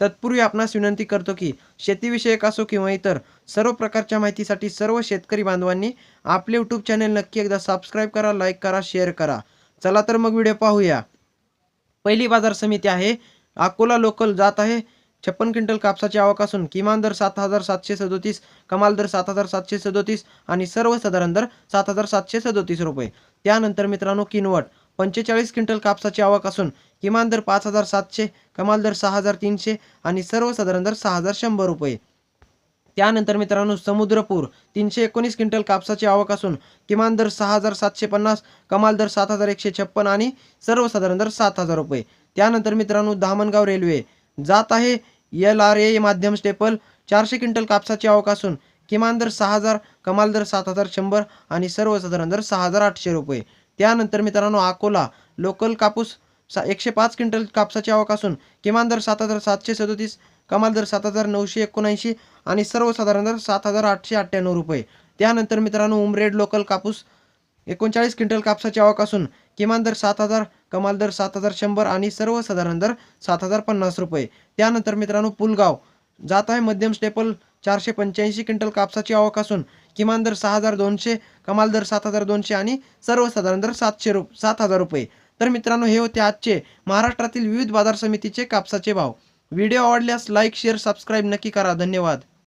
तत्पूर्वी आपणास विनंती करतो की शेतीविषयक असो किंवा इतर सर्व प्रकारच्या माहितीसाठी सर्व शेतकरी बांधवांनी आपले यूट्यूब चॅनेल नक्की एकदा सबस्क्राईब करा लाईक करा शेअर करा. चला तर मग व्हिडिओ पाहूया. पहिली बाजार समिती आहे. अकोला लोकल जात आहे. छप्पन क्विंटल कापसाची आवक असून किमान दर सात हजार सातशे सदोतीस कमाल दर सात हजार सातशे सदोतीस आणि सर्वसाधारण दर सात हजार सातशे सदोतीस रुपये. त्यानंतर मित्रांनो किनवट पंचेचाळीस क्विंटल कापसाची आवक असून किमान दर पाच हजार सातशे कमाल दर सहा हजार तीनशे आणि सर्वसाधारण दर सहा हजार शंभर रुपये. त्यानंतर मित्रांनो समुद्रपूर तीनशे एकोणीस क्विंटल कापसाची आवक असून किमान दर सहा हजार सातशे पन्नास कमाल दर सात हजार एकशे छप्पन आणि सर्वसाधारण दर सात हजार रुपये. त्यानंतर मित्रांनो धामणगाव रेल्वे जात आहे. एल आर ए माध्यम स्टेपल चारशे क्विंटल कापसाची आवक असून किमान दर सहा हजार कमाल दर सात हजार शंभर आणि सर्वसाधारण दर सहा हजार आठशे रुपये. त्यानंतर मित्रांनो अकोला लोकल कापूस सा एकशे पाच क्विंटल कापसाची आवक असून किमान दर सात हजार सातशे सदोतीस कमाल दर सात हजार नऊशे एकोणऐंशी आणि सर्वसाधारण दर सात हजार आठशे अठ्ठ्याण्णव रुपये. त्यानंतर मित्रांनो उमरेड लोकल कापूस एकोणचाळीस क्विंटल कापसाची आवक असून किमान दर सात हजार कमाल दर सात हजार शंभर आणि सर्वसाधारण दर सात हजार पन्नास रुपये. त्यानंतर मित्रांनो पुलगाव जात आहे मध्यम स्टेपल चारशे पंच्याऐंशी क्विंटल कापसाची आवक असून किमान दर सहा हजार दोनशे कमाल दर सात हजार दोनशे आणि सर्वसाधारण दर सातशे रु सात हजार रुपये. तर मित्रांनो हे होते आजचे महाराष्ट्रातील विविध बाजार समितीचे कापसाचे भाव. व्हिडिओ आवडल्यास लाईक शेअर सबस्क्राईब नक्की करा. धन्यवाद.